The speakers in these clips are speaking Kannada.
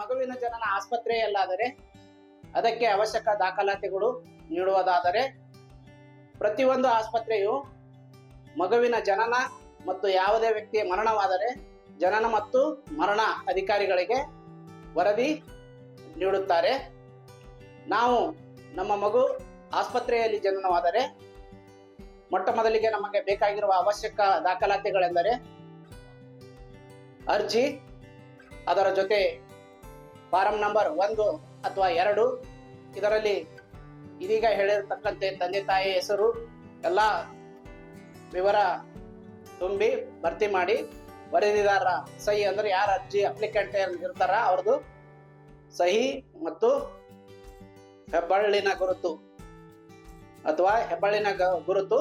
ಮಗುವಿನ ಜನನ ಆಸ್ಪತ್ರೆಯಲ್ಲಾದರೆ ಅದಕ್ಕೆ ಅವಶ್ಯಕ ದಾಖಲಾತಿಗಳು ನೀಡುವುದಾದರೆ ಪ್ರತಿಯೊಂದು ಆಸ್ಪತ್ರೆಯು ಮಗುವಿನ ಜನನ ಮತ್ತು ಯಾವುದೇ ವ್ಯಕ್ತಿಯ ಮರಣವಾದರೆ ಜನನ ಮತ್ತು ಮರಣ ಅಧಿಕಾರಿಗಳಿಗೆ ವರದಿ ನೀಡುತ್ತಾರೆ. ನಾವು ನಮ್ಮ ಮಗು ಆಸ್ಪತ್ರೆಯಲ್ಲಿ ಜನನವಾದರೆ ಮೊಟ್ಟ ಮೊದಲಿಗೆ ನಮಗೆ ಬೇಕಾಗಿರುವ ಅವಶ್ಯಕ ದಾಖಲಾತಿಗಳೆಂದರೆ ಅರ್ಜಿ, ಅದರ ಜೊತೆ ಫಾರಂ ನಂಬರ್ ಒಂದು ಅಥವಾ ಎರಡು. ಇದರಲ್ಲಿ ಇದೀಗ ಹೇಳಿರತಕ್ಕಂತೆ ತಂದೆ ತಾಯಿ ಹೆಸರು, ಎಲ್ಲ ವಿವರ ತುಂಬಿ ಭರ್ತಿ ಮಾಡಿ ವರದಿದಾರರ ಸಹಿ ಅಂದ್ರೆ ಯಾರು ಅರ್ಜಿ ಅಪ್ಲಿಕೆಂಟ್ ಇರ್ತಾರ ಅವ್ರದ್ದು ಸಹಿ ಮತ್ತು ಹೆಬ್ಬಳ್ಳಿನ ಗುರುತು ಅಥವಾ ಹೆಬ್ಬಳ್ಳಿನ ಗುರುತು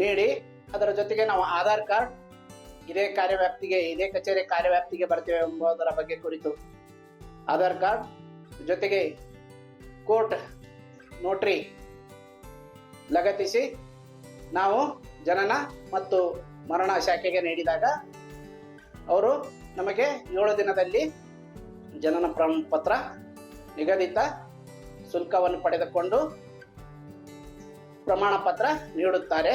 ನೀಡಿ. ಅದರ ಜೊತೆಗೆ ನಾವು ಆಧಾರ್ ಕಾರ್ಡ್ ಇದೇ ಕಾರ್ಯವ್ಯಾಪ್ತಿಗೆ, ಇದೇ ಕಚೇರಿ ಕಾರ್ಯವ್ಯಾಪ್ತಿಗೆ ಬರ್ತೇವೆ ಎಂಬುದರ ಬಗ್ಗೆ ಕುರಿತು ಆಧಾರ್ ಕಾರ್ಡ್ ಜೊತೆಗೆ ಕೋರ್ಟ್ ನೋಟ್ರಿ ಲಗತ್ತಿಸಿ ನಾವು ಜನನ ಮತ್ತು ಮರಣ ಶಾಖೆಗೆ ನೀಡಿದಾಗ ಅವರು ನಮಗೆ ಏಳು ದಿನದಲ್ಲಿ ಜನನ ಪ್ರಮಾಣ ಪತ್ರ ನಿಗದಿತ ಶುಲ್ಕವನ್ನು ಪಡೆದುಕೊಂಡು ಪ್ರಮಾಣ ಪತ್ರ ನೀಡುತ್ತಾರೆ.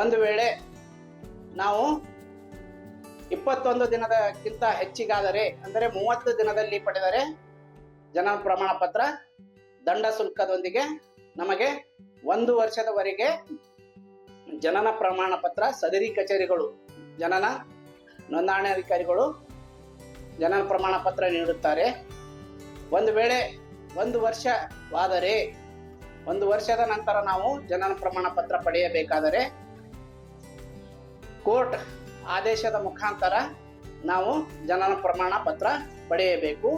ಒಂದು ವೇಳೆ ನಾವು ಇಪ್ಪತ್ತೊಂದು ದಿನದಕ್ಕಿಂತ ಹೆಚ್ಚಿಗಾದರೆ, ಅಂದರೆ ಮೂವತ್ತು ದಿನದಲ್ಲಿ ಪಡೆದರೆ ಜನನ ಪ್ರಮಾಣ ಪತ್ರ ದಂಡ ಶುಲ್ಕದೊಂದಿಗೆ ನಮಗೆ ಒಂದು ವರ್ಷದವರೆಗೆ ಜನನ ಪ್ರಮಾಣ ಪತ್ರ, ಸದರಿ ಕಚೇರಿಗಳು, ಜನನ ನೋಂದಣಿ ಅಧಿಕಾರಿಗಳು ಜನನ ಪ್ರಮಾಣ ಪತ್ರ ನೀಡುತ್ತಾರೆ. ಒಂದು ವೇಳೆ ಒಂದು ವರ್ಷವಾದರೆ, ಒಂದು ವರ್ಷದ ನಂತರ ನಾವು ಜನನ ಪ್ರಮಾಣ ಪತ್ರ ಪಡೆಯಬೇಕಾದರೆ ಕೋರ್ಟ್ ಆದೇಶದ ಮುಖಾಂತರ ನಾವು ಜನನ ಪ್ರಮಾಣ ಪತ್ರ ಪಡೆಯಬೇಕು.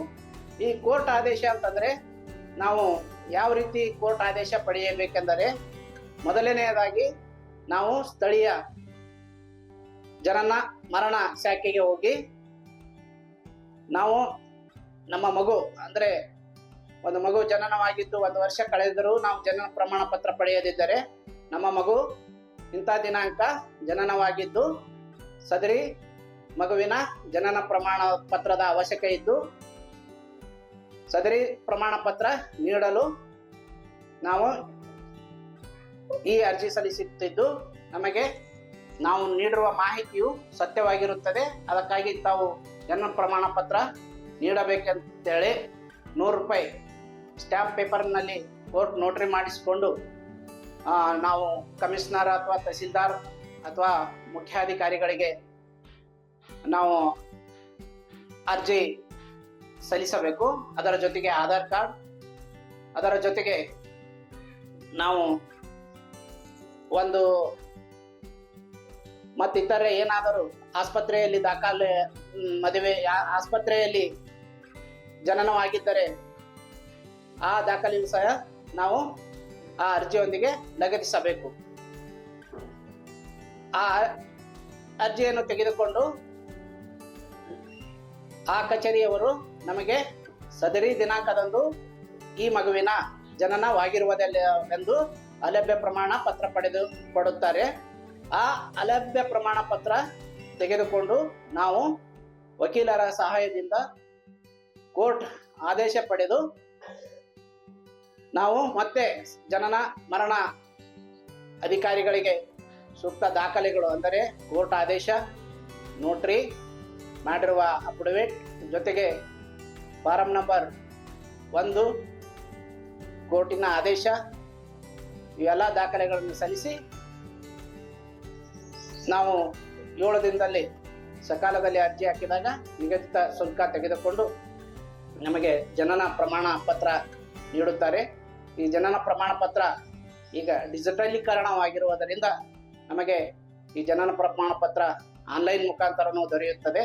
ಈ ಕೋರ್ಟ್ ಆದೇಶ ಅಂತಂದರೆ ನಾವು ಯಾವ ರೀತಿ ಕೋರ್ಟ್ ಆದೇಶ ಪಡೆಯಬೇಕೆಂದರೆ ಮೊದಲನೆಯದಾಗಿ ನಾವು ಸ್ಥಳೀಯ ಜನನ ಮರಣ ಶಾಖೆಗೆ ಹೋಗಿ ನಾವು ನಮ್ಮ ಮಗು ಅಂದರೆ ಒಂದು ಮಗು ಜನನವಾಗಿದ್ದು ಒಂದು ವರ್ಷ ಕಳೆದರೂ ನಾವು ಜನನ ಪ್ರಮಾಣ ಪತ್ರ ಪಡೆಯದಿದ್ದರೆ ನಮ್ಮ ಮಗು ಇಂಥ ದಿನಾಂಕ ಜನನವಾಗಿದ್ದು, ಸದರಿ ಮಗುವಿನ ಜನನ ಪ್ರಮಾಣ ಪತ್ರದ ಅವಶ್ಯಕ ಇದ್ದು, ಸದರಿ ಪ್ರಮಾಣ ಪತ್ರ ನೀಡಲು ನಾವು ಈ ಅರ್ಜಿ ಸಲ್ಲಿಸುತ್ತಿದ್ದು, ನಮಗೆ ನಾವು ನೀಡಿರುವ ಮಾಹಿತಿಯು ಸತ್ಯವಾಗಿರುತ್ತದೆ. ಅದಕ್ಕಾಗಿ ತಾವು ಜನ್ಮ ಪ್ರಮಾಣ ಪತ್ರ ನೀಡಬೇಕಂತೇಳಿ ನೂರು ರೂಪಾಯಿ ಸ್ಟ್ಯಾಂಪ್ ಪೇಪರ್ನಲ್ಲಿ ಕೋರ್ಟ್ ನೋಟ್ರಿ ಮಾಡಿಸಿಕೊಂಡು ನಾವು ಕಮಿಷನರ್ ಅಥವಾ ತಹಸೀಲ್ದಾರ್ ಅಥವಾ ಮುಖ್ಯಾಧಿಕಾರಿಗಳಿಗೆ ನಾವು ಅರ್ಜಿ ಸಲ್ಲಿಸಬೇಕು. ಅದರ ಜೊತೆಗೆ ಆಧಾರ್ ಕಾರ್ಡ್, ಅದರ ಜೊತೆಗೆ ನಾವು ಒಂದು ಮತ್ತಿತರೆ ಏನಾದರೂ ಆಸ್ಪತ್ರೆಯಲ್ಲಿ ದಾಖಲೆ ಮದುವೆ ಆಸ್ಪತ್ರೆಯಲ್ಲಿ ಜನನವಾಗಿದ್ದರೆ ಆ ದಾಖಲೆಯೂ ಸಹ ನಾವು ಆ ಅರ್ಜಿಯೊಂದಿಗೆ ಲಗತ್ತಿಸಬೇಕು ಆ ಅರ್ಜಿಯನ್ನು ತೆಗೆದುಕೊಂಡು ಆ ಕಚೇರಿಯವರು ನಮಗೆ ಸದರಿ ದಿನಾಂಕದಂದು ಈ ಮಗುವಿನ ಜನನವಾಗಿರುವುದಲ್ಲ ಎಂದು ಅಲಭ್ಯ ಪ್ರಮಾಣ ಪತ್ರ ಪಡೆದು ಕೊಡುತ್ತಾರೆ. ಆ ಅಲಭ್ಯ ಪ್ರಮಾಣ ಪತ್ರ ತೆಗೆದುಕೊಂಡು ನಾವು ವಕೀಲರ ಸಹಾಯದಿಂದ ಕೋರ್ಟ್ ಆದೇಶ ಪಡೆದು ನಾವು ಮತ್ತೆ ಜನನ, ಮರಣ ಅಧಿಕಾರಿಗಳಿಗೆ ಸೂಕ್ತ ದಾಖಲೆಗಳು ಅಂದರೆ ಕೋರ್ಟ್ ಆದೇಶ, ನೋಟ್ರಿ ಮಾಡಿರುವ ಅಫಿಡವಿಟ್ ಜೊತೆಗೆ ಫಾರಂ ನಂಬರ್ ಒಂದು, ಕೋರ್ಟಿನ ಆದೇಶ, ಇವೆಲ್ಲ ದಾಖಲೆಗಳನ್ನು ಸಲ್ಲಿಸಿ ನಾವು ಏಳು ದಿನದಲ್ಲಿ ಸಕಾಲದಲ್ಲಿ ಅರ್ಜಿ ಹಾಕಿದಾಗ ನಿಗದಿತ ಶುಲ್ಕ ತೆಗೆದುಕೊಂಡು ನಮಗೆ ಜನನ ಪ್ರಮಾಣ ಪತ್ರ ನೀಡುತ್ತಾರೆ. ಈ ಜನನ ಪ್ರಮಾಣ ಪತ್ರ ಈಗ ಡಿಜಿಟಲೀಕರಣವಾಗಿರುವುದರಿಂದ ನಮಗೆ ಈ ಜನನ ಪ್ರಮಾಣ ಪತ್ರ ಆನ್ಲೈನ್ ಮುಖಾಂತರನೂ ದೊರೆಯುತ್ತದೆ.